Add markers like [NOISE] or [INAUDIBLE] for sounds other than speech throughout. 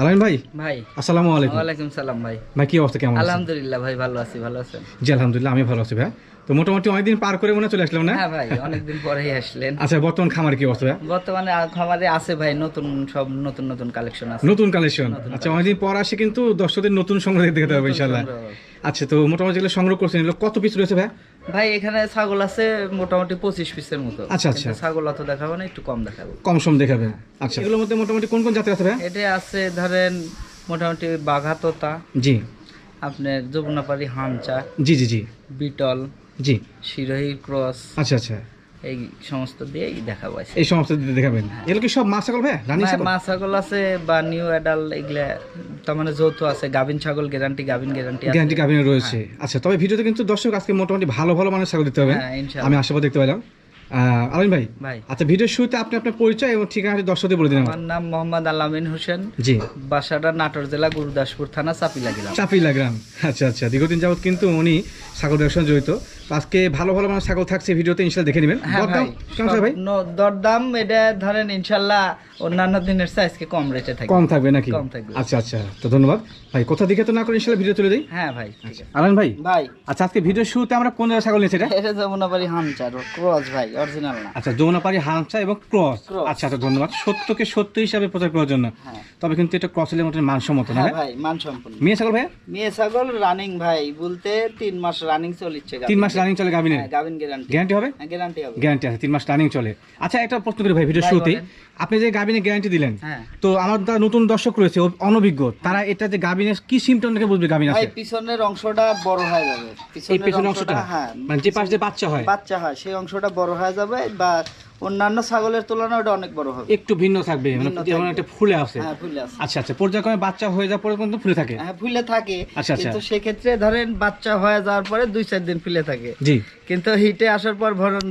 আলামিন ভাই ভাই। আসসালামু আলাইকুম। ওয়ালাইকুম সালাম ভাই। ভাই কি অবস্থা কেমন আলহামদুলিল্লাহ ভাই ভালো আছি ভালো আছেন? জি আলহামদুলিল্লাহ আমি ভালো আছি ভাই। তো মোটামুটি অনেকদিন পার করে মনে চলে আসলাম না? হ্যাঁ ভাই অনেকদিন পরেই আসলেন। আচ্ছা বর্তমান খামার কি অবস্থা ভাই? বর্তমানে খামারে আছে ভাই নতুন সব নতুন নতুন কালেকশন আছে। নতুন কালেকশন আচ্ছা অনেকদিন পর আসে কিন্তু দর্শকদের নতুন সংগ্রহ দেখতে হবে আচ্ছা তো মোটামুটি যেগুলো সংগ্রহ করছেন এগুলো কত পিস রয়েছে ভাই? ভাই এখানে ছাগল আছে মোটামুটি পঁচিশ পিসের মতো। আচ্ছা, আচ্ছা। ছাগল অত দেখাবো না একটু কম দেখাবো। কম সম দেখাবেন আচ্ছা। এগুলোর মধ্যে মোটামুটি কোন কোন জাতের আছে ভাই? এটা আছে ধরেন মোটামুটি বাঘাতোতা জি। আপনার যমুনাপাড়ি হামচা জি জি জি। বিটল জি। শিরোহী ক্রস। আচ্ছা আচ্ছা। এই সমস্ত দিয়েই দেখাবো এই সমস্ত দিতে দেখাবেন। এগুলো কি সব মাছ ছাগল ভাই রানী ছাগল? মা ছাগল আছে বা নিউ অ্যাডাল এগুলা তার মানে যৌথ আছে। গাভিন ছাগল গ্যারান্টি গাভিন গ্যারান্টি গ্যারান্টি কাবিনে রয়েছে। আচ্ছা তবে ভিডিওতে কিন্তু দর্শক আজকে মোটামুটি ভালো ভালো মানের ছাগল দিতে হবে হ্যাঁ আমি আশাবাদ দেখতে পেলাম। আলামিন ভাই ভাই। আচ্ছা ভিডিওর শুরুতে আপনি আপনার পরিচয় এবং ঠিকানাটি দর্শকদের বলে দিন আমার। নাম মোহাম্মদ আলামিন হোসেন। জি। বাসাটা নাটোর জেলা গুরুদাসপুর থানা চাপিলা গেলাম চাপিলা গ্রাম। আচ্ছা আচ্ছা দীর্ঘদিন যাবত কিন্তু উনি ছাগল ব্যবসার সঙ্গে জড়িত। আজকে ভালো ভালো ছাগল থাকছে ভিডিওতে ইনশাল্লাহ দেখে নেবেন। হ্যাঁ দরদাম ভাই এটা ধরেন ইনশাল্লাহ অন্যান্য দিনের সাইজকে কম রেটে থাকে কম থাকবে নাকি? কম থাকবে। আচ্ছা আচ্ছা তো ধন্যবাদ। ভাই কোথা দিকে তো না করে ইনশাল্লাহ ভিডিও তুলে দিই? হ্যাঁ ভাই ঠিক আলান ভাই? ভাই। আচ্ছা আজকে ভিডিওর শুরুতে আমরা কোন ছাগল নিয়েছি এটা? এটা যমুনাবাড়ি হামচার ক্রস ভাই। অরিজিনাল না। আচ্ছা এবং ক্রস। আচ্ছা আচ্ছা ধন্যবাদ। সত্যকে সত্য হিসাবে প্রচার করার জন্য। হ্যাঁ। তবে কিন্তু এটা ক্রসের মতো মানসম্মত না হ্যাঁ ভাই? মেয়ে ছাগল ভাই মেয়ে ছাগল রানিং ভাই বলতে তিন মাস রানিং চলিচ্ছে তিন মাস রানিং চলে গাবিনে গাভিন গ্যারান্টি গ্যারান্টি হবে? গ্যারান্টি হবে। গ্যারান্টি আছে তিন মাস রানিং চলে। আচ্ছা একটা প্রশ্ন করি ভাই ভিডিও শুরুতেই। আপনি যে গাবিনে গ্যারান্টি দিলেন হ্যাঁ। তো আমার যারা নতুন দর্শক রয়েছে অনভিজ্ঞ তারা এটা যে গাবিনে কি সিমটম দেখে বুঝবে গাবিন আছে? পিছনের অংশটা বড় হয়ে যাবে। পেছনের অংশটা হ্যাঁ। মানে যে পাশ দিয়ে বাচ্চা হয়? বাচ্চা হয় সেই অংশটা বড় হয়ে যাবে বা অন্যান্য ছাগলের তুলনায় ওটা অনেক বড় হবে। একটু ভিন্ন থাকবে মানে যেমন একটা ফুলে আছে। হ্যাঁ ফুলে আছে। আচ্ছা আচ্ছা পর্যায়ক্রমে বাচ্চা হয়ে যাওয়ার পরে কিন্তু ফুলে থাকে। হ্যাঁ ফুলে থাকে। আচ্ছা, আচ্ছা। কিন্তু সেক্ষেত্রে ধরেন বাচ্চা হয়ে যাওয়ার পরে দুই চার দিন ফুলে থাকে। জি। কিন্তু হিটে আসার পর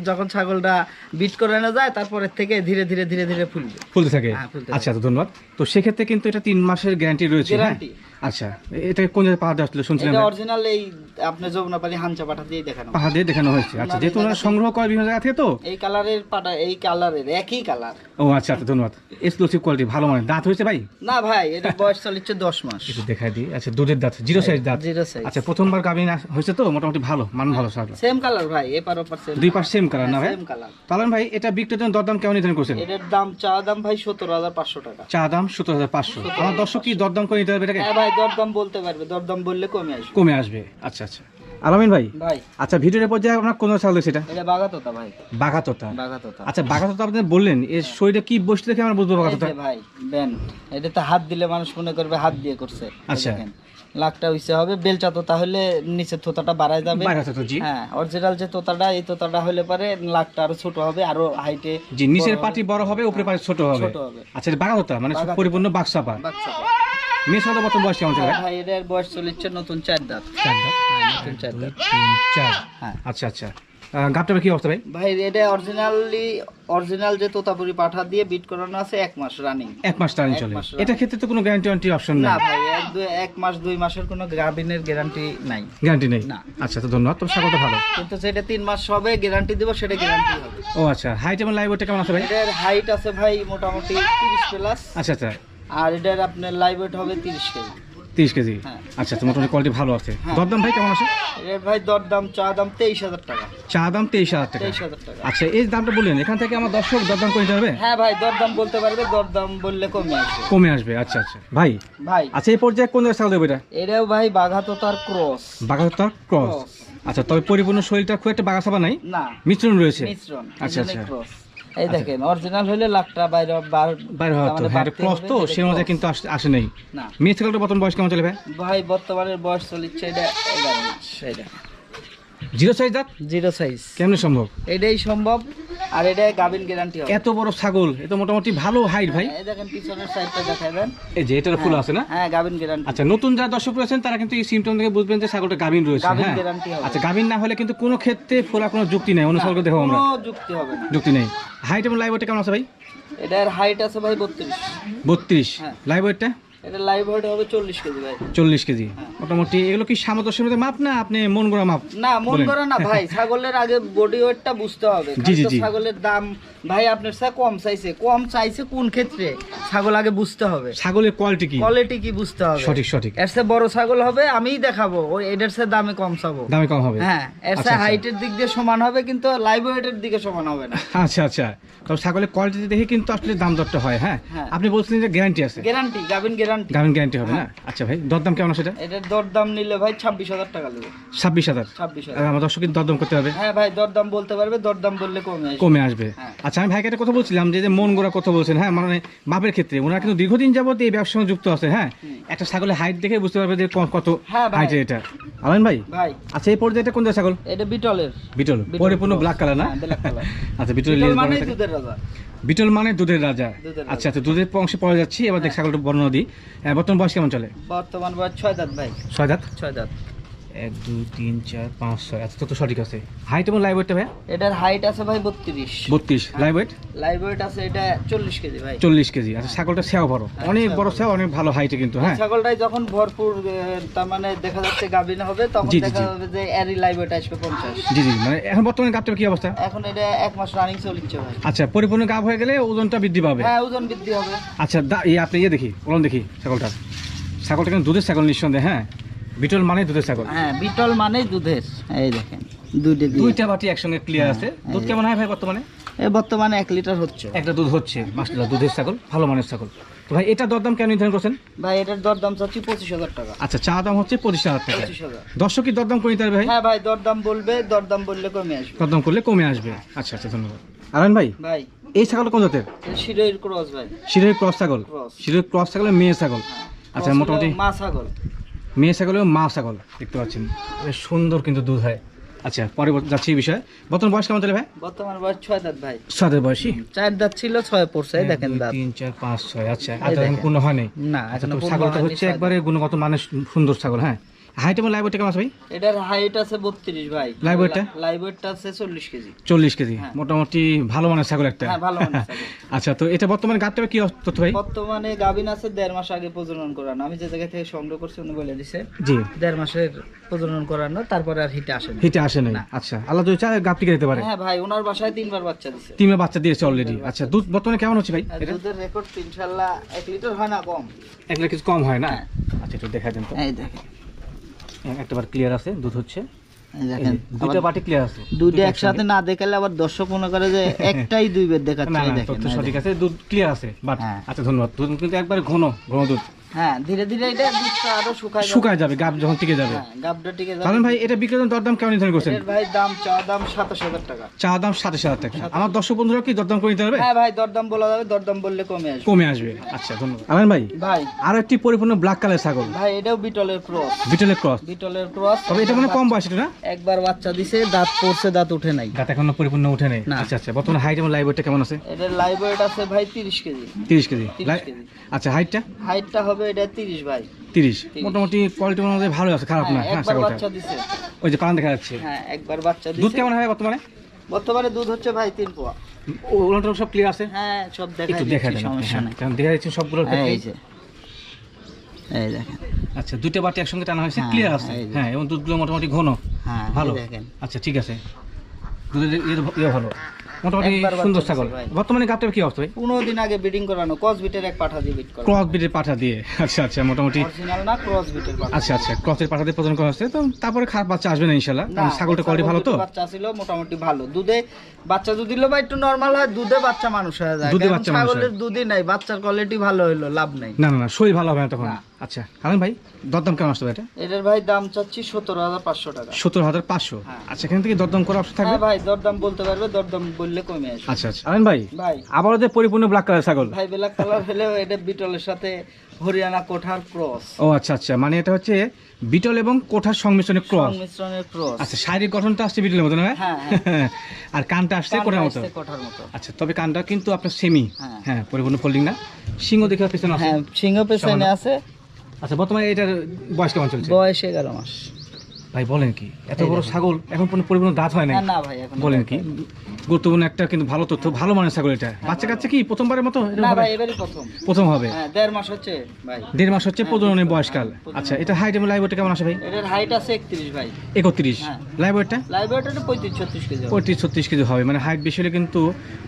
যখন ছাগলটা বিট করে না যায় তারপরের থেকে ধীরে ধীরে ধীরে ধীরে ফুলবে। ফুলতে থাকে? হ্যাঁ, আচ্ছা তো ধন্যবাদ। তো সেক্ষেত্রে কিন্তু এটা তিন মাসের গ্যারান্টি রয়েছে হ্যাঁ? গ্যারান্টি। আচ্ছা এটা কোন জায়গায় পাওয়া যাচ্ছিল শুনছিলাম এটা অরিজিনাল এই আপনার যমুনাপালি হাঞ্চা পাঠা দিয়ে দেখানো পাহাড় দিয়ে দেখানো হয়েছে। আচ্ছা যেহেতু ওনারা সংগ্রহ করে বিভিন্ন জায়গা থেকে তো? এই কালারের পাটা এই কালারের একই কালার। ও আচ্ছা আচ্ছা ধন্যবাদ। এক্সক্লুসিভ কোয়ালিটি ভালো মানে দাঁত হয়েছে ভাই? না ভাই এটা বয়স চলিচ্ছে দশ মাস। একটু দেখাই দিই। আচ্ছা দুধের দাঁত জিরো সাইজ দাঁত। জিরো সাইজ আচ্ছা প্রথমবার গাভিন হয়েছে তো? মোটামুটি ভালো মান ভালো সার। সেম কালার ভাই এপার ওপার সেম দুই পাশ সেম কালার না ভাই? সেম কালার তাহলে ভাই এটা বিক্রির জন্য দরদাম কেমন নির্ধারণ করছেন? এটার দাম চা দাম ভাই সত্তর হাজার পাঁচশো টাকা। চা দাম সত্তর হাজার পাঁচশো। আমার দর্শক কি দরদাম করে নিতে হবে এটাকে? হ্যাঁ ভাই দরদাম বলতে পারবে। দরদাম বললে কমে আসবে। কমে আসবে। আচ্ছা আচ্ছা। আলামিন ভাই? আচ্ছা ভিডিওর পর্যায়ে আপনার কোন চাল সেটা এটা? বাগাতোতা ভাই। বাঘাতোতা। বাগাতোতা আচ্ছা বাঘাতোতা আপনি বললেন এর শরীরে কি বসতে দেখে আমরা বুঝব যে ভাই ব্যান্ড এটাতে হাত দিলে মানুষ মনে করবে হাত দিয়ে করছে। আচ্ছা। লাখটা হইছে হবে বেলচা তো তাহলে নিচের তোতাটা বাড়ায় যাবে। হ্যাঁ অরিজিনাল যে তোতাটা এই তোতাটা হলে পারে লাখটা আরও ছোট হবে আরও হাইটে জি নিচের পাটি বড় হবে উপরে পাটি ছোট হবে। ছোট হবে। আচ্ছা এটা বাঘাতোতা মানে। পরিপূর্ণ বাক্সাপা বাচ্চা মেয়ে সাথে বর্তমান বয়স কেমন চলে ভাই এটার বয়স চলিচ্ছে নতুন চার দাঁত। চার দাঁত? হ্যাঁ নতুন চার দাঁত। চার। হ্যাঁ। আচ্ছা আচ্ছা। গাপটার কি অবস্থা ভাই? ভাই এটা অরিজিনালি অরিজিনাল যে তোতাপুরি পাঠা দিয়ে বিট করানো আছে এক মাস রানিং এক মাস এক চলে। এটা ক্ষেত্রে তো কোনো গ্যারান্টি ওয়ারেন্টি অপশন না ভাই এক দুই এক মাস দুই মাসের কোনো গাভিনের গ্যারান্টি নাই। গ্যারান্টি নেই? না। আচ্ছা তো ধন্যবাদ। তোমার স্বাগত ভালো। কিন্তু সেটা তিন মাস হবে গ্যারান্টি দেবো সেটা গ্যারান্টি হবে। ও আচ্ছা হাইট এবং লাইভ কেমন আছে ভাই? এটার হাইট আছে ভাই মোটামুটি তিরিশ প্লাস আচ্ছা আচ্ছা। আর এটার আপনার লাইভ ওয়েট হবে তিরিশ কেজি। তিরিশ কেজি? হ্যাঁ। আচ্ছা তো মোটামুটি কোয়ালিটি ভালো আছে। হ্যাঁ। দরদাম ভাই কেমন আছে? ভাই দর দাম চা দাম তেইশ হাজার টাকা। চা দাম তেইশ হাজার টাকা। তেইশ হাজার টাকা। আচ্ছা এই দামটা বললেন এখান থেকে আমার দর্শক দরদাম করে নিতে হবে হ্যাঁ ভাই দরদাম বলতে পারবে দরদাম বললে কমে আসবে। কমে আসবে আচ্ছা আচ্ছা। ভাই ভাই। আচ্ছা এই পর্যায়ে কোন জায়গায় দেবো এটা? এটাও ভাই বাঘাতো তার ক্রস বাঘাতার ক্রস আচ্ছা তবে পরিপূর্ণ শরীরটা খুব একটা বাঘাসাবা নাই? না। মিশ্রণ রয়েছে? মিশ্রণ আচ্ছা, আচ্ছা। এই দেখেন অরিজিনাল হলে লাখটা বাইরে বাইরে হতো মানে হ্যাঁ ক্রস তো সেই অনুযায়ী কিন্তু আস- নাই। না। মিস কালটা বর্তমান বয়স কেমন চলে ভাই? ভাই বর্তমানের বয়স চলছে এটা এটা জিরো সাইজ দাঁত? Zero size. কেমনে সম্ভব? এটাই সম্ভব আর এটা গাভিন গ্যারান্টি হবে। এত বড় ছাগল এ তো মোটামুটি ভালো হাইট ভাই। এই দেখেন পিছনের সাইডটা দেখাই দেন এই যে এটার ফুল আছে না? হ্যাঁ গাভিন গ্যারান্টি আচ্ছা নতুন যারা দর্শক রয়েছেন তারা কিন্তু এই সিমটম থেকে বুঝবেন যে ছাগলটা গাভিন রয়েছে গাভিন হ্যাঁ। গ্যারান্টি হবে। আচ্ছা গাভিন না হলে কিন্তু কোনো ক্ষেত্রে ফোলা কোনো যুক্তি নেই অন্য ছাগলকে দেখো আমরা। কোনো যুক্তি হবে না। যুক্তি নেই। হাইট এবং লাইভ কেমন আছে ভাই? এটার হাইট আছে ভাই বত্রিশ। বত্রিশ। হ্যাঁ। লাইভ ওয়েটটা এটা লাইভ ওয়েট হবে চল্লিশ কেজি ভাই। চল্লিশ কেজি। মোটামুটি এগুলো কি সামর্থ্যের মধ্যে মাপ না আপনি মন গড়া মাপ? না মন বলেন। না ভাই ছাগলের আগে বডি ওয়েটটা বুঝতে হবে। জি, জি, খালি তো জি। ছাগলের দাম ভাই আপনার স্যার কম চাইছে। কম চাইছে কোন ক্ষেত্রে? ছাগল আগে বুঝতে হবে। ছাগলের কোয়ালিটি কি? কোয়ালিটি কি বুঝতে হবে। সঠিক সঠিক। এর চেয়ে বড় ছাগল হবে আমিই দেখাবো। ওই এটার দামে কম চাবো। দামে কম হবে? হ্যাঁ এর আচ্ছা, আচ্ছা। হাইটের দিক দিয়ে সমান হবে কিন্তু লাইভ ওয়েটের দিকে সমান হবে না। আচ্ছা আচ্ছা। তবে ছাগলের কোয়ালিটি দেখে কিন্তু আসলে দাম দরটা হয় হ্যাঁ? হ্যাঁ। আপনি বলছিলেন যে গ্যারান্টি আছে। Guarantee গাবিন guarantee. গ্যারান্টি হবে হ্যাঁ। না আচ্ছা ভাই দরদাম কেমন এটার দরদাম নিলে ভাই ছাব্বিশ হাজার টাকা নেবে ছাব্বিশ হাজার? ছাব্বিশ হাজার। আমার দর্শক কিন্তু দরদাম করতে হবে হ্যাঁ ভাই দরদাম বলতে পারবে দরদাম বললে কমে আসবে। কমে আসবে। হ্যাঁ। আচ্ছা আমি ভাইকে একটা কথা বলছিলাম যে মন গোড়া কথা বলছেন হ্যাঁ মানে মাপের ক্ষেত্রে। ওনারা কিন্তু দীর্ঘদিন যাবত এই ব্যবসার সঙ্গে যুক্ত আছে হ্যাঁ? একটা ছাগলের হাইট দেখে বুঝতে পারবে যে কত হ্যাঁ ভাই। হাইটের এটা। আলান ভাই? ভাই। আচ্ছা এই পর্যায়ে এটা কোন জাতের ছাগল? এটা বিটলের। বিটল। পরিপূর্ণ। ব্ল্যাক কালার না? হ্যাঁ, আচ্ছা বিটল বিটল মানে দুধের রাজা। বিটল মানে দুধের রাজা। আচ্ছা আচ্ছা দুধের অংশে পাওয়া যাচ্ছি। এবার দেখ ছাগলটা বর্ণনা দিই। বর্তমান বয়স কেমন চলে? বর্তমান বয়স ছয় দাঁত ভাই। ছয় দাঁত? ছয় দাঁত। এক দুই তিন চার পাঁচ ছয়। আচ্ছা তো সঠিক আছে। হাইট এবং লাইভ ওয়েটটা ভাই? এটার হাইট আছে ভাই বত্রিশ। বত্রিশ। লাইভ ওয়েট লাইভ ওয়েট আছে এটা চল্লিশ কেজি ভাই। চল্লিশ কেজি। আচ্ছা ছাগলটা সেও বড়। অনেক বড়। সেও অনেক ভালো হাইটে কিন্তু হ্যাঁ। ছাগলটাই যখন ভরপুর তার মানে দেখা যাচ্ছে গাভিন হবে তখন দেখা যাবে যে এরই লাইভ ওয়েট আসবে পঞ্চাশ। জি জি মানে এখন বর্তমানে গাবটার কি অবস্থা? এখন এটা এক মাস রানিং চলছে ভাই। আচ্ছা পরিপূর্ণ গাব হয়ে গেলে ওজনটা বৃদ্ধি পাবে? হ্যাঁ ওজন বৃদ্ধি হবে। আচ্ছা ইয়ে আপনি ইয়ে দেখি ওলন দেখি ছাগলটা ছাগলটা কিন্তু দুধের ছাগল নিঃসন্দেহে হ্যাঁ। বিটল মানে দুধের ছাগল? হ্যাঁ বিটল মানেই দুধের এই দেখেন দুইটা দুইটা বাটি একসঙ্গে ক্লিয়ার আছে। দুধ কেমন হয় ভাই বর্তমানে? এ বর্তমানে এক লিটার হচ্ছে। একটা দুধ হচ্ছে মাসলা দুধের ছাগল ভালো মানের ছাগল। তো ভাই এটা দরদাম কেন নির্ধারণ করছেন? ভাই এটার দরদাম চাচ্ছি পঁচিশ হাজার টাকা। আচ্ছা চা দাম হচ্ছে পঁচিশ হাজার টাকা। দর্শক কি দরদাম করে নিতে ভাই? হ্যাঁ ভাই দরদাম বলবে দরদাম বললে কমে আসবে। দরদাম করলে কমে আসবে। আচ্ছা আচ্ছা ধন্যবাদ। আরায়ন ভাই ভাই। এই ছাগল কোন জাতের? শিরোইর ক্রস ভাই। শিরের ক্রস ছাগল। শিরের ক্রস ছাগলের মেয়ে ছাগল। আচ্ছা মোটামুটি মা ছাগল। মেয়ে ছাগল এবং মা ছাগল দেখতে পাচ্ছেন। সুন্দর কিন্তু দুধ হয়। আচ্ছা পরে যাচ্ছি এই বিষয়ে। বর্তমান বয়স কেমন তাহলে ভাই? বর্তমান বয়স ছয় দাঁত ভাই। ছয় দাঁত বয়সী? চার দাঁত ছিল ছয় পড়ছে দেখেন দাঁত। তিন চার পাঁচ ছয় আচ্ছা আর কোনো হয় নাই। না আচ্ছা ছাগলটা হচ্ছে একবারে গুণগত মানে সুন্দর ছাগল হ্যাঁ? হাইট এবং লাইভ কেমন আছে ভাই? এটার হাইট আছে বত্রিশ ভাই। Live weight টা? লাইভ ওয়েটটা আছে চল্লিশ কেজি। চল্লিশ কেজি। হ্যাঁ। মোটামুটি ভালো মানের ছাগল একটা। হ্যাঁ ভালো মানের ছাগল। [LAUGHS] আচ্ছা তো এটা বর্তমানে গাবটা কি তথ্য ভাই? বর্তমানে গাভিন আছে দেড় মাস আগে প্রজনন করানো। আমি যে জায়গা থেকে সংগ্রহ করছি উনি বলে দিছে জি। দেড় মাসের প্রজনন করানো তারপরে আর হিটে আসে না হিটে আসে না। আচ্ছা আল্লাহ যদি চায় গাবটি দিতে পারে। হ্যাঁ ভাই ওনার বাসায় তিনবার বাচ্চা দিছে। তিনটা বাচ্চা দিয়েছে অলরেডি আচ্ছা দুধ বর্তমানে কেমন হচ্ছে ভাই দুধের রেকর্ড ইনশাল্লাহ এক লিটার হয় না কম। এক লাখ কিছু কম হয় না? হ্যাঁ। আচ্ছা একটু দেখা দেন তো। এই দেখেন। একটাবার ক্লিয়ার আছে দুধ হচ্ছে। এই দেখেন দুইটা বাটি ক্লিয়ার আছে। দুইটা একসাথে না দেখালে আবার দর্শক মনে করে যে [LAUGHS] একটাই দুই বের দেখাচ্ছে দেখেন সঠিক আছে দুধ ক্লিয়ার আছে বাট হ্যাঁ। আচ্ছা ধন্যবাদ। দুধ কিন্তু একবারে ঘন ঘন দুধ। হ্যাঁ ধীরে ধীরে এটা দুধটা আরও শুকায় যাবে। শুকায় যাবে গাব যখন টিকে যাবে। হ্যাঁ গাবটা টিকে যাবে। কারণ ভাই এটা বিক্রেতার দরদাম কেমন নির্ধারণ করছেন? এর ভাই দাম চা দাম সাতাশ হাজার টাকা। চা দাম সাতাশ হাজার টাকা। আমার দর্শক বন্ধুরা কি দরদাম করে নিতে পারবে? হ্যাঁ ভাই দরদাম বলা যাবে দরদাম বললে কমে আসবে। কমে আসবে। আচ্ছা ধন্যবাদ। আলান ভাই ভাই। আরও একটি পরিপূর্ণ ব্ল্যাক কালার ছাগল। ভাই এটাও বিটলের ক্রস। বিটলের ক্রস। বিটলের ক্রস। তবে এটা মানে কম বয়স এটা না? একবার বাচ্চা দিছে দাঁত পড়ছে দাঁত উঠে নাই। গাত এখনও পরিপূর্ণ উঠে নেই। না। আচ্ছা আচ্ছা বর্তমানে হাইট এবং লাইভ ওয়েটটা কেমন আছে? এটার লাইভ ওয়েট আছে ভাই তিরিশ কেজি। তিরিশ কেজি। 30 লাই- কেজি। আচ্ছা হাইটটা হাইটটা হবে এটা তিরিশ ভাই। 30 মোটামুটি কোয়ালিটি ভালো আছে খারাপ না। হ্যাঁ, হ্যাঁ একবার বাচ্চা দিছে। ওই যে পান দেখা যাচ্ছে। হ্যাঁ একবার বাচ্চা দুধ কেমন হয় বর্তমানে? বর্তমানে দুধ হচ্ছে ভাই তিন পোয়া। ওগুলো সব ক্লিয়ার আছে? হ্যাঁ সব দেখা দেন সমস্যা হ্যাঁ। নাই। কারণ দেখা যাচ্ছে সবগুলোর এই যে। এই দেখেন। আচ্ছা দুইটা বাটি একসঙ্গে টানা হয়েছে হ্যাঁ, ক্লিয়ার আছে। হ্যাঁ এবং দুধগুলো মোটামুটি ঘন। হ্যাঁ ভালো। দেখেন। আচ্ছা ঠিক আছে। দুধের ইয়ে ইয়ে ভালো। মোটামুটি সুন্দর ছাগল। বর্তমানে গাবটার কি অবস্থা পনেরো দিন আগে ব্রিডিং করানো ক্রস বিটের এক পাঠা দিয়ে বিট ক্রস বিটের পাঠা দিয়ে। আচ্ছা আচ্ছা মোটামুটি। অরিজিনাল না ক্রস বিটের পাঠা। আচ্ছা আচ্ছা ক্রসের পাঠা দিয়ে প্রদান করা হচ্ছে তো তারপরে খারাপ বাচ্চা আসবে না ইনশাল্লাহ কারণ ছাগলটা কোয়ালিটি ভালো তো? বাচ্চা ছিল মোটামুটি ভালো। দুধে বাচ্চা দুধ দিলে বা একটু নরমাল হয় দুধে বাচ্চা মানুষ হয়ে যায়। দুধে বাচ্চা মানুষ ছাগলের দুধই নাই বাচ্চার কোয়ালিটি ভালো হইল লাভ নাই। না না না শরীর ভালো হবে না তখন। আচ্ছা কারণ ভাই দরদাম কেমন আসতে এটা? এটার ভাই দাম চাচ্ছি সতেরো হাজার পাঁচশো টাকা। সত্তর হাজার পাঁচশো? হ্যাঁ। আচ্ছা এখান থেকে দরদাম করার অপশন থাকবে? হ্যাঁ ভাই দরদাম বলতে পারবে দরদাম বললে কমে আসবে। আচ্ছা আচ্ছা। আরেন ভাই ভাই। আবারও যে পরিপূর্ণ ব্ল্যাক কালার ছাগল। ভাই ব্ল্যাক কালার হলেও এটা বিটলের সাথে হরিয়ানা কোঠার ক্রস ও আচ্ছা আচ্ছা। মানে এটা হচ্ছে বিটল এবং কোঠার সংমিশ্রণে ক্রস সংমিশ্রণের ক্রস আচ্ছা শারীরিক গঠনটা আসছে বিটলের মতো না হ্যাঁ, [LAUGHS] আর কানটা আসছে কোঠার মতো? কোঠার মতো। আচ্ছা তবে কানটা কিন্তু আপনার সেমি হ্যাঁ। পরিপূর্ণ ফোল্ডিং না। সিংহ দেখে পিছনে আছে। হ্যাঁ সিংহ পেছনে আছে। আচ্ছা বর্তমানে এটার বয়স কেমন চলছে? বয়স এগারো মাস। ভাই বলেন কি এত বড় ছাগল এখন পর্যন্ত পরিপূর্ণ দাঁত হয় না হ্যাঁ, না ভাই এখন বলেন কি গুরুত্বপূর্ণ একটা কিন্তু ভালো তথ্য ভালো মানের ছাগল এটা। বাচ্চা কাচ্চা কি প্রথমবারের মতো না ভাই এবারই প্রথম। প্রথম হবে? হ্যাঁ দেড় মাস হচ্ছে ভাই। দেড় মাস হচ্ছে প্রজননের বয়সকাল। আচ্ছা এটা হাইট এবং লাইভ কেমন আসে ভাই? হাইট আছে একত্রিশ ভাই। একত্রিশ। হ্যাঁ। লাইভ ওয়েটটা লাইভ ওয়েটটা পঁয়ত্রিশ ছত্রিশ কেজি হবে। পঁয়ত্রিশ ছত্রিশ কেজি হবে মানে হাইট বেশি হলে কিন্তু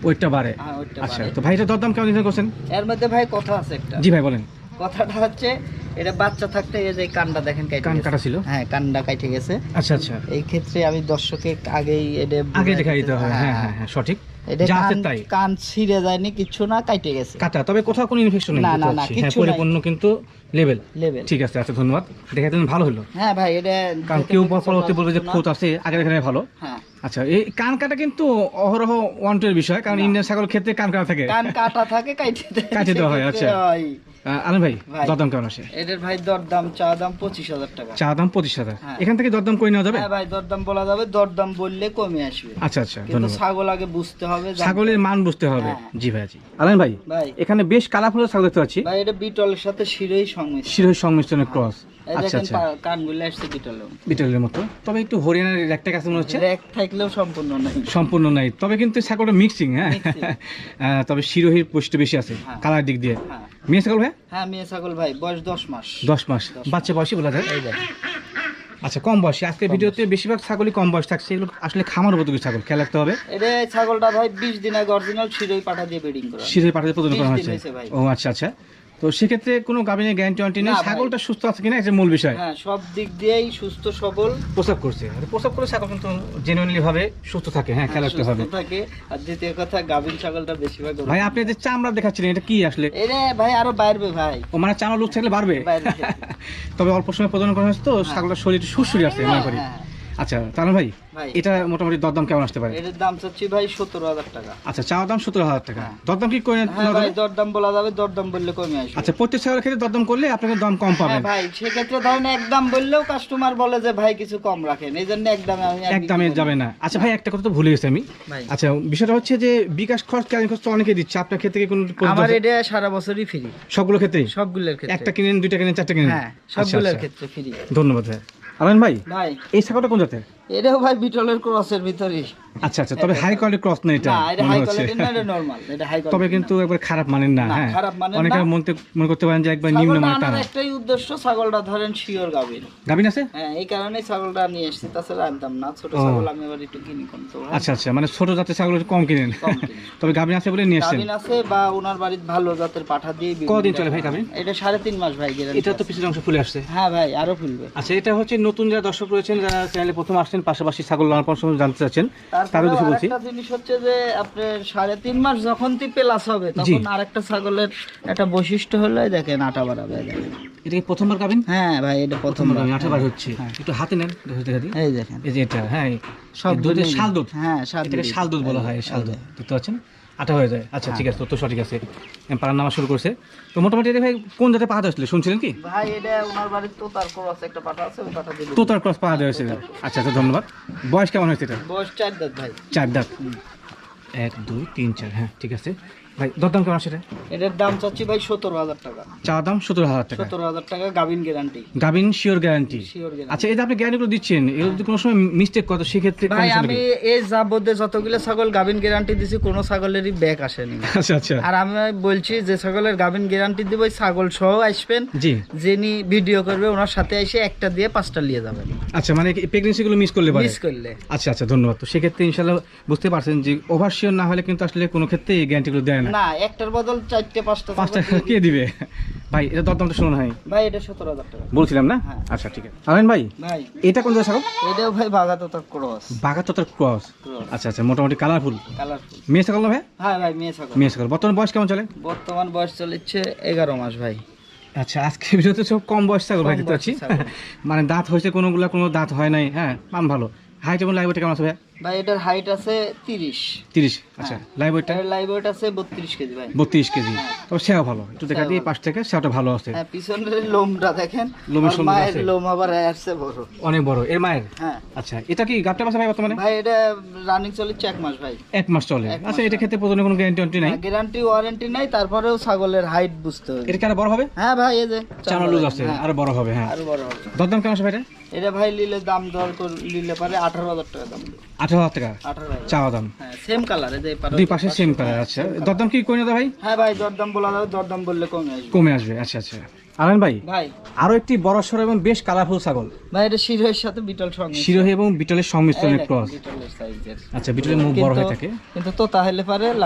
ওয়েটটা বাড়ে। হ্যাঁ ওইটা আচ্ছা তো ভাই এটা দরদাম কেমন নির্ধারণ করছেন? এর মধ্যে ভাই কথা আছে একটা। জি ভাই বলেন। কথাটা হচ্ছে এটা বাচ্চা থাকতে এই যে কানটা দেখেন কাইটে কান কাটা ছিল? হ্যাঁ কানটা কাইটে গেছে। আচ্ছা আচ্ছা। এই ক্ষেত্রে আমি দর্শকে আগেই এটা আগে দেখা দিতে হবে। হ্যাঁ হ্যাঁ হ্যাঁ সঠিক। এটা যা আছে কান- ছিঁড়ে যায়নি কিছু না কাইটে গেছে। কাটা তবে কোথাও কোনো ইনফেকশন নেই না, না, না, পারছি। হ্যাঁ। পরিপূর্ণ কিন্তু লেভেল লেভেল ঠিক আছে আচ্ছা ধন্যবাদ। ভালো হলো। হ্যাঁ ভাই এটা কারণ কেউ পরবর্তী বলবে যে। আছে আগে দেখানে ভালো। হ্যাঁ। আচ্ছা এই কান কাটা কিন্তু অহরহ ওয়ান্টের বিষয় কারণ ইন্ডিয়ান ছাগল ক্ষেত্রে কান কাটা থাকে। কান কাটা থাকে কাইটে দেয়। দেওয়া হয়, আচ্ছা। আলম ভাই। দরদাম কেমন আসে এটার ভাই দরদাম চা দাম পঁচিশ হাজার টাকা। চা দাম পঁচিশ হাজার। হ্যাঁ। এখান থেকে দরদাম করে নেওয়া যাবে? হ্যাঁ ভাই দরদাম বলা যাবে দরদাম বললে কমে আসবে। আচ্ছা আচ্ছা কিন্তু ছাগল আগে বুঝতে হবে ছাগলের মান বুঝতে হবে। হ্যাঁ। জি ভাই জি। আলম ভাই ভাই। এখানে বেশ কালারফুল ছাগল দেখতে পাচ্ছি। ভাই এটা বিটলের সাথে শিরোই সংমিশ্রণ। শিরোই সংমিশ্রণের ক্রস। আচ্ছা আচ্ছা। কানগুলো আসছে বিটলের মতো। তবে একটু হরিয়ানার একটা কাছে মনে হচ্ছে। র্যাক থাকলেও সম্পূর্ণ নাই। সম্পূর্ণ নাই। তবে কিন্তু ছাগলটা মিক্সিং হ্যাঁ। তবে শিরোহির বৈশিষ্ট্য বেশি আছে। কালার দিক দিয়ে। হ্যাঁ। মেয়ে ছাগল ভাই? হ্যাঁ মেয়ে ছাগল ভাই বয়স দশ মাস। দশ মাস। বাচ্চা বয়সী বলা যায়? আচ্ছা কম বয়সী। আজকে ভিডিওতে বেশিরভাগ ছাগলই কম বয়স থাকছে। এগুলো আসলে খামার উপযোগী ছাগল খেয়াল রাখতে হবে। এটা ছাগলটা ভাই বিশ দিন আগে অরিজিনাল শিরোই পাঠা দিয়ে ব্রিডিং করা শিরের পাঠাতে প্রজনন করা হয়েছে। ও আচ্ছা আচ্ছা। তো সেক্ষেত্রে কোনো গাভিনের গ্যারান্টি ওয়ারেন্টি নেই। ছাগলটা সুস্থ আছে কিনা? এটা মূল বিষয়। হ্যাঁ সব দিক দিয়েই সুস্থ সবল। প্রসাব করছে। আর প্রসাব করে ছাগল কিন্তু জেনুইনলি ভাবে সুস্থ থাকে। হ্যাঁ রাখতে সুস্থ হবে থাকে। আর দ্বিতীয় কথা গাভীর ছাগলটা বেশিরভাগ ভাই আপনি যে চামড়া দেখাচ্ছিলেন এটা কি আসলে? এরে ভাই আরও বাড়বে ভাই। ও মানে চামড়া লুচ থাকলে বাড়বে। তবে অল্প সময় প্রদান করা হয়েছে তো ছাগলের শরীর সুরসুরি আছে মনে করি। হ্যাঁ, আচ্ছা তাহলে ভাই। এটা মোটামুটি দরদাম কেমন আসতে পারে? এটার দাম চাচ্ছি ভাই সতেরো হাজার টাকা। আচ্ছা চাওয়া দাম সতেরো হাজার টাকা। হ্যাঁ। দরদাম কি করে হ্যাঁ? দরদাম বলা যাবে দরদাম বললে কমে আসবে। আচ্ছা প্রত্যেক ছাগলের ক্ষেত্রে দরদাম করলে আপনাকে দাম কম হ্যাঁ পাবেন ভাই সেক্ষেত্রে ধরেন একদম বললেও কাস্টমার বলে যে ভাই কিছু কম রাখেন। এই জন্য একদমে আমি একদমে যাবে না। আচ্ছা ভাই একটা কথা তো ভুলে গেছি আমি। আচ্ছা বিষয়টা হচ্ছে যে বিকাশ খরচ ক্যারিং খরচ অনেকে দিচ্ছে। আপনার ক্ষেত্রে কি কোনো আমার এটা সারা বছরই ফ্রি সবগুলো ক্ষেত্রেই? সবগুলোর ক্ষেত্রে। একটা কিনেন দুইটা কিনেন চারটা কিনেন? হ্যাঁ আচ্ছা, সবগুলোর আচ্ছা। ক্ষেত্রে ফ্রি ধন্যবাদ ভাই। ভাই ভাই। এই ছাগলটা কোন জাতের? এটাও ভাই বিটলের ক্রসের ভিতরেই। আচ্ছা আচ্ছা তবে হাই কোয়ালিটি ক্রস না এটা? না এটা হাই কোয়ালিটি না এটা নরমাল এটা হাই তবে কিন্তু একবার খারাপ মানেন না হ্যাঁ। খারাপ মানেন অনেকে না। মনে মনে করতে পারেন যে একবার নিম্ন একটাই উদ্দেশ্য ছাগলটা ধরেন শিওর গাভীর। গাবিন আছে? হ্যাঁ এই কারণেই ছাগলটা নিয়ে এসেছি তাছাড়া আনতাম না। ছোট ছাগল আমি আবার একটু কিনি কম তো। আচ্ছা আচ্ছা মানে ছোট জাতের ছাগল একটু কম কিনেন। [LAUGHS] তবে গাবিন আছে বলে নিয়ে এসছেন গাভিন আছে বা ওনার বাড়িতে ভালো জাতের পাঠা দিয়ে কদিন চলে ভাই গাভিন? এটা সাড়ে তিন মাস ভাই এটা তো পিছনের অংশ ফুলে আসছে। হ্যাঁ ভাই আরও ফুলবে। আচ্ছা এটা হচ্ছে নতুন যারা দর্শক রয়েছেন যারা চ্যানেলে প্রথম আসছেন পাশাপাশি ছাগল লালন পালন সম্বন্ধে জানতে চাচ্ছেন তারও কিছু বলছি। জিনিস হচ্ছে যে আপনি সাড়ে তিন মাস যখন তুই প্লাস হবে তখন আরেকটা ছাগলের একটা বৈশিষ্ট্য হলো দেখেন আটা বাড়াবে। এটা কি প্রথমবার গাবেন হ্যাঁ ভাই এটা প্রথমবার প্রথমবার। আটা বাড়া হচ্ছে। একটু হাতে নেন দেখা দেখা দিই এই দেখেন। এই যে এটা হ্যাঁ সব দুধের শাল দুধ। হ্যাঁ। শাল দুধ বলা হয় শাল দুধ। দেখতে পাচ্ছেন? আটা হয়ে যায়। আচ্ছা ঠিক আছে তো সঠিক আছে। পাড়ার নামা শুরু করছে। তো মোটামুটি এটা ভাই কোন জাতে পাওয়া যাচ্ছিল শুনছিলেন কি? ভাই এটা ওনার বাড়ির তো তার ক্রস একটা পাঠা আছে ওই তোতার ক্রস পাহাড় যাচ্ছে আচ্ছা আচ্ছা ধন্যবাদ। বয়স কেমন হয়েছে এটা? বয়স চার দাঁত ভাই। চার দাঁত। এক দুই তিন চার হ্যাঁ ঠিক আছে। ভাই দরদাম কেমন আছে এটার দাম চাচ্ছি ভাই সতেরো হাজার টাকা। চা দাম সতেরো হাজার টাকা। সতেরো হাজার টাকা গাভিন গ্যারান্টি গাবিন শিওর গ্যারান্টি শিওর আচ্ছা আপনি গ্যারান্টিগুলো দিচ্ছেন এগুলো যদি কোনো সময় মিস্টেক কত সেক্ষেত্রে ভাই আমি? এই যতগুলো ছাগল গাভিন গ্যারান্টি দিছি কোনো ছাগলেরই ব্যাক আসেনি। [LAUGHS] আচ্ছা আচ্ছা। আর আমি বলছি যে ছাগলের গাভিন গ্যারান্টি দিব ওই ছাগল সহ আসবেন। জি। যিনি ভিডিও করবে ওনার সাথে এসে একটা দিয়ে পাঁচটা নিয়ে যাবেন। আচ্ছা মানে প্রেগনেন্সিগুলো মিস করলে মিস করলে। আচ্ছা আচ্ছা ধন্যবাদ। তো সেক্ষেত্রে ইনশাল্লাহ বুঝতে পারছেন যে ওভার শিওর না হলে কিন্তু আসলে কোনো ক্ষেত্রে এই গ্যারান্টিগুলো দেয় না। না একটার বদল চারটে পাঁচটা কে দিবে? ভাই এটা শুনুন ভাই এটা সতেরো হাজার টাকা। বলছিলাম না? হ্যাঁ। আচ্ছা ঠিক আছে। আমিন ভাই এটা কোন জায়গা এটাও ভাই ক্রস। ক্রস? আচ্ছা আচ্ছা মোটামুটি কালারফুল কালারফুল মেয়ে ছাগল না ভাই? হ্যাঁ ভাই মেয়ে মেয়ে বর্তমান বয়স কেমন চলে? বর্তমান বয়স চলেছে এগারো মাস ভাই। আচ্ছা আজকে ভিডিওতে সব কম বয়স ছাগল ভাই দেখতে পাচ্ছি। মানে দাঁত হয়েছে কোনোগুলো কোনো দাঁত হয় নাই হ্যাঁ মান ভালো। হাইট এবং লাগবে কেমন আছে ভাই? ভাই এটার হাইট আছে তিরিশ। তিরিশ আচ্ছা হ্যাঁ। লাইভ ওয়েটটা লাইভ ওয়েট আছে বত্রিশ কেজি ভাই। বত্রিশ কেজি। হ্যাঁ। তবে সেও ভালো একটু দেখা ভালো। পাশ থেকে সেওটা ভালো আছে। হ্যাঁ পিছনের লোমটা দেখেন লোমের সুন্দর মায়ের আছে। লোম আবার আসছে বড়। অনেক বড় এর মায়ের? হ্যাঁ। আচ্ছা এটা কি ভাই বর্তমানে? ভাই এটা রানিং চলেছে এক মাস ভাই। এক মাস চলে। আচ্ছা এটা ক্ষেত্রে প্রয়োজনে কোনো গ্যারান্টি ওয়ারেন্টি নাই? গ্যারান্টি ওয়ারেন্টি নাই তারপরেও ছাগলের হাইট বুঝতে হবে। এটা কি আরও বড় হবে? হ্যাঁ ভাই এই যে লুজ আছে হ্যাঁ, আরও বড় হবে হ্যাঁ। আরও বড় হবে। কেমন আছে ভাইটা এটা ভাই নিলে দাম দর করে নিলে পারে আঠারো হাজার টাকা দাম। আঠারো হাজার টাকা? চাওয়া দাম? হ্যাঁ সেম কালার এই যে পারে দুই পাশে সেম কালার আচ্ছা। দরদাম কি করে ভাই? হ্যাঁ ভাই দরদাম বলা যাবে দরদাম বললে কমে আসবে। কমে আসবে আচ্ছা আচ্ছা। ভাই ভাই। আরও একটি বড় সর এবং বেশ কালারফুল ছাগল। ভাই এটা শিরোহের সাথে বিটল সঙ্গে শিরোহী এবং বিটলের ক্রস বিটলের আচ্ছা বিটলের মুখ বড় হয়ে থাকে। কিন্তু তো তাহলে পারে আর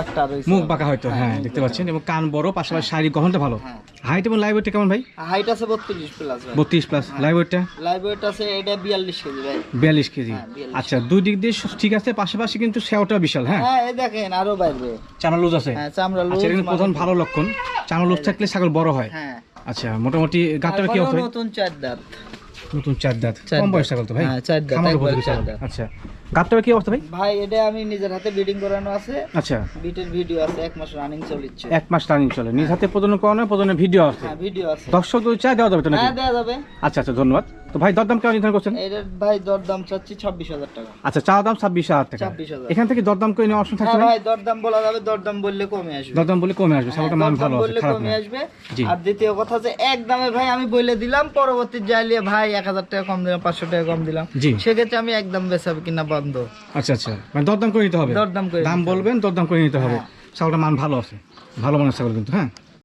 মুখ বাঁকা হয়তো হ্যাঁ দেখতে পাচ্ছেন। এবং কান বড় পাশাপাশি শারীরিক গঠনটা ভালো। হ্যাঁ। হাইট এবং লাইভ ওয়েটটা কেমন ভাই? হাইট আছে বত্রিশ প্লাস ভাই। বত্রিশ প্লাস লাইভ ওয়েটটা লাইভ ওয়েট আছে এটা বিয়াল্লিশ কেজি ভাই। বিয়াল্লিশ কেজি। হ্যাঁ, 42 আচ্ছা দুই দিক দিয়ে ঠিক আছে পাশাপাশি কিন্তু সেওটা বিশাল হ্যাঁ? হ্যাঁ এই দেখেন আরও বাইরবে চামড়া লুজ আছে। হ্যাঁ চামড়া লুজ আচ্ছা প্রধান ভালো লক্ষণ। চামড়া লুজ থাকলে ছাগল বড় হয়। হ্যাঁ। আচ্ছা মোটামুটি গাতটা কি হবে অবস্থা? নতুন চার দাঁত। নতুন চার দাঁত। কম। বয়স ছাগল তো ভাই? হ্যাঁ, চার দাঁত, চার দাঁত। আচ্ছা গাতটা কি অবস্থা ভাই? ভাই এটা আমি নিজের হাতে ব্রিডিং করানো আছে। আচ্ছা। বিটের ভিডিও আছে এক মাস রানিং চলছে এক মাস রানিং চলে। নিজ হাতে প্রজনন করানো প্রজনের ভিডিও আছে। হ্যাঁ ভিডিও আছে। দর্শক যদি চাই দেওয়া যাবে তো নাকি? হ্যাঁ দেওয়া যাবে। আচ্ছা আচ্ছা ধন্যবাদ। তো ভাই দরদাম কেমন নির্ধারণ করছেন? ভাই দরদাম চাচ্ছি ছাব্বিশ হাজার টাকা। আচ্ছা চা দাম ছাব্বিশ হাজার টাকা। 26,000 এখান থেকে দরদাম করে নেওয়ার অপশন থাকছে হ্যাঁ ভাই? দরদাম বলা যাবে দরদাম বললে কমে আসবে। দরদাম বলে কমে আসবে ছাগলটা মান হ্যাঁ, ভালো আছে খারাপ কমে আসবে। আর দ্বিতীয় কথা যে এক দামে ভাই আমি বলে দিলাম পরবর্তী যাইলে ভাই এক হাজার টাকা কম দিলাম পাঁচশো টাকা কম দিলাম সেক্ষেত্রে আমি একদম বেচাবো কিনা বন্ধ। আচ্ছা আচ্ছা। মানে দরদাম করে নিতে হবে। দরদাম করে দাম বলবেন দরদাম করে নিতে হবে। হ্যাঁ। ছাগলটা মান ভালো আছে। ভালো মানের ছাগল কিন্তু হ্যাঁ?